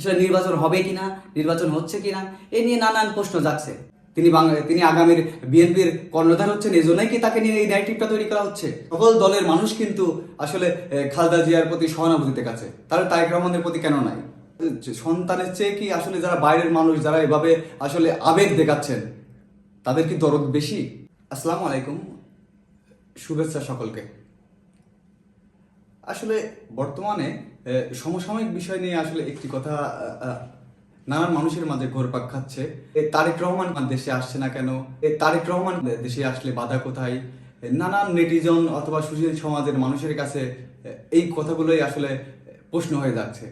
আসলে নির্বাচন হবে কিনা, নির্বাচন হচ্ছে কিনা, এ নিয়ে নানান প্রশ্ন যাচ্ছে। তিনি তিনি আগামীর বিএনপির কর্ণধার হচ্ছেন এই জন্যই কি তাকে নিয়ে এই ন্যারেটিভটা তৈরি করা হচ্ছে? সকল দলের মানুষ কিন্তু আসলে খালদা জিয়ার প্রতি সহানুভূতিতে কাছে। তাহলে তারেক রহমানের প্রতি কেন নাই? সন্তানের চেয়ে কি আসলে যারা বাইরের মানুষ, যারা এভাবে আসলে আবেগ দেখাচ্ছেন, তাদের কি দরদ বেশি? আসসালামু আলাইকুম। শুভেচ্ছা সকলকে। আসলে বর্তমানে সমসাময়িক বিষয় নিয়ে আসলে একটি কথা নানান মানুষের মাঝে ঘোরপাক খাচ্ছে। তারেক রহমান দেশে আসছে না কেন? তারেক রহমান দেশে আসলে বাধা কোথায়? নানান নেটিজন অথবা সুশীল সমাজের মানুষের কাছে এই কথাগুলোই আসলে প্রশ্ন হয়ে যাচ্ছে।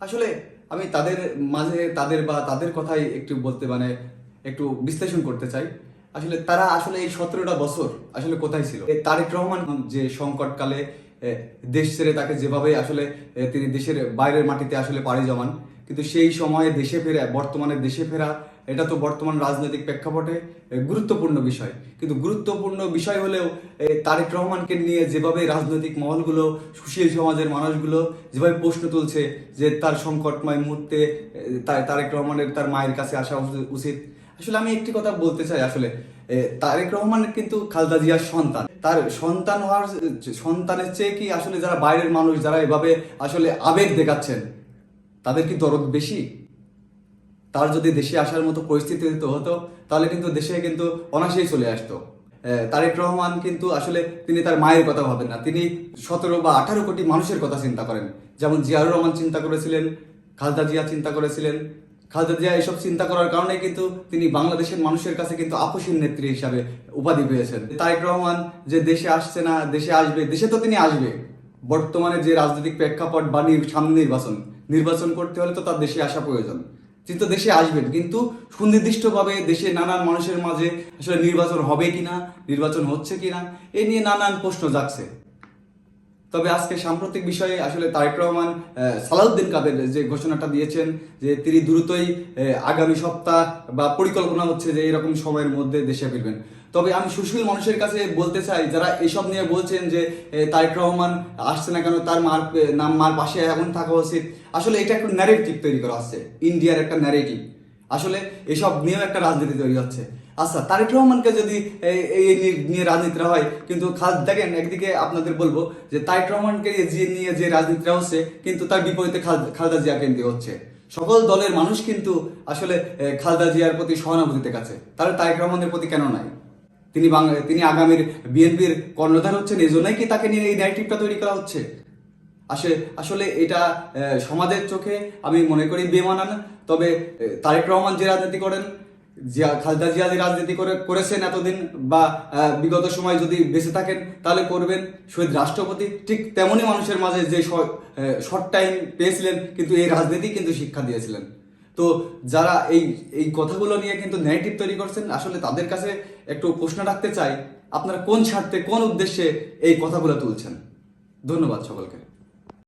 আসলে আমি তাদের মাঝে, তাদের বা তাদের কথাই একটু বলতে মানে একটু বিশ্লেষণ করতে চাই। আসলে তারা আসলে এই সতেরোটা বছর আসলে কোথায় ছিল? তারেক রহমান যে সংকটকালে দেশ ছেড়ে তাকে যেভাবে আসলে তিনি দেশের বাইরের মাটিতে আসলে পাড়ি জমান। কিন্তু সেই সময়ে দেশে ফেরা, বর্তমানে দেশে ফেরা, এটা তো বর্তমান রাজনৈতিক প্রেক্ষাপটে গুরুত্বপূর্ণ বিষয়। কিন্তু গুরুত্বপূর্ণ বিষয় হলেও তারেক রহমানকে নিয়ে যেভাবে রাজনৈতিক মহলগুলো, সুশীল সমাজের মানুষগুলো যেভাবে প্রশ্ন তুলছে যে তার সংকটময় মুহূর্তে তারেক রহমানের, তার মায়ের কাছে আসা উচিত। আসলে আমি একটি কথা বলতে চাই আসলে তারেক রহমান কিন্তু খালদা জিয়ার সন্তান। তার সন্তান হওয়ার, সন্তানের চেয়ে কি আসলে যারা বাইরের মানুষ, যারা এভাবে আসলে আবেগ দেখাচ্ছেন, তাদের কি দরদ বেশি? তার যদি দেশে আসার মতো পরিস্থিতি হতো হতো, তাহলে কিন্তু দেশে কিন্তু অনাসেই চলে আসতো। তারেক রহমান কিন্তু আসলে তিনি তার মায়ের কথা ভাবেন না। তিনি সতেরো বা আঠারো কোটি মানুষের কথা চিন্তা করেন। যেমন জিয়াউর রহমান চিন্তা করেছিলেন, খালদা জিয়া চিন্তা করেছিলেন খালেদা জিয়া এসব চিন্তা করার কারণে কিন্তু তিনি বাংলাদেশের মানুষের কাছে কিন্তু আপসীন নেত্রী হিসাবে উপাধি পেয়েছেন। তারেক রহমান যে দেশে আসছে না, দেশে আসবে, দেশে তো তিনি আসবে। বর্তমানে যে রাজনৈতিক প্রেক্ষাপট বা সামনে নির্বাচন নির্বাচন করতে হলে তো তার দেশে আসা প্রয়োজন। তিনি তো দেশে আসবেন, কিন্তু সুনির্দিষ্টভাবে দেশে নানান মানুষের মাঝে আসলে নির্বাচন হবে কিনা, নির্বাচন হচ্ছে কিনা, এ নিয়ে নানান প্রশ্ন জাগছে। তবে আজকে সাম্প্রতিক বিষয়ে আসলে তারেক রহমান সালাউদ্দিন কাদের যে ঘোষণাটা দিয়েছেন যে তিনি দ্রুতই আগামী সপ্তাহ বা পরিকল্পনা হচ্ছে যে এরকম সময়ের মধ্যে দেশে ফিরবেন। তবে আমি সুশীল মানুষের কাছে বলতে চাই, যারা এসব নিয়ে বলছেন যে তারেক রহমান আসছে না কেন, তার মার নাম মার পাশে এখন থাকা উচিত, আসলে এটা একটা ন্যারেটিভ তৈরি করা হচ্ছে ইন্ডিয়ার একটা ন্যারেটিভ আসলে এসব নিয়েও একটা রাজনীতি তৈরি হচ্ছে। আচ্ছা তারেক রহমানকে যদি এই- নিয়ে- রাজনীতিটা হয়, কিন্তু খাল দেখেন, একদিকে আপনাদের বলব যে তারেক রহমানকে যে নিয়ে যে রাজনীতিটা হচ্ছে, কিন্তু তার বিপরীতে খাল- খালেদা জিয়া কেন্দ্রীয় হচ্ছে। সকল দলের মানুষ কিন্তু আসলে খালেদা জিয়ার প্রতি সহানুভূতিতে কাছে। তাহলে তারেক রহমানের প্রতি কেন নাই? তিনি বাংলা তিনি আগামীর বিএনপির কর্ণধার হচ্ছেন এই জন্যই কি তাকে নিয়ে এই ন্যারেটিভটা তৈরি করা হচ্ছে? আসলে আসলে এটা সমাজের চোখে আমি মনে করি বেমানান। তবে তারেক রহমান যে রাজনীতি করেন, জিয়া, খালেদা জিয়া যে রাজনীতি করে, করেছেন এতদিন বা বিগত সময় যদি বেঁচে থাকেন, তাহলে করবেন। শহীদ রাষ্ট্রপতি ঠিক তেমনই মানুষের মাঝে যে শর্ট টাইম পেয়েছিলেন, কিন্তু এই রাজনীতি কিন্তু শিক্ষা দিয়েছিলেন। তো যারা এই এই কথাগুলো নিয়ে কিন্তু নেগেটিভ তৈরি করছেন, আসলে তাদের কাছে একটু প্রশ্ন রাখতে চাই, আপনারা কোন স্বার্থে, কোন উদ্দেশ্যে এই কথাগুলো তুলছেন? ধন্যবাদ সকলকে।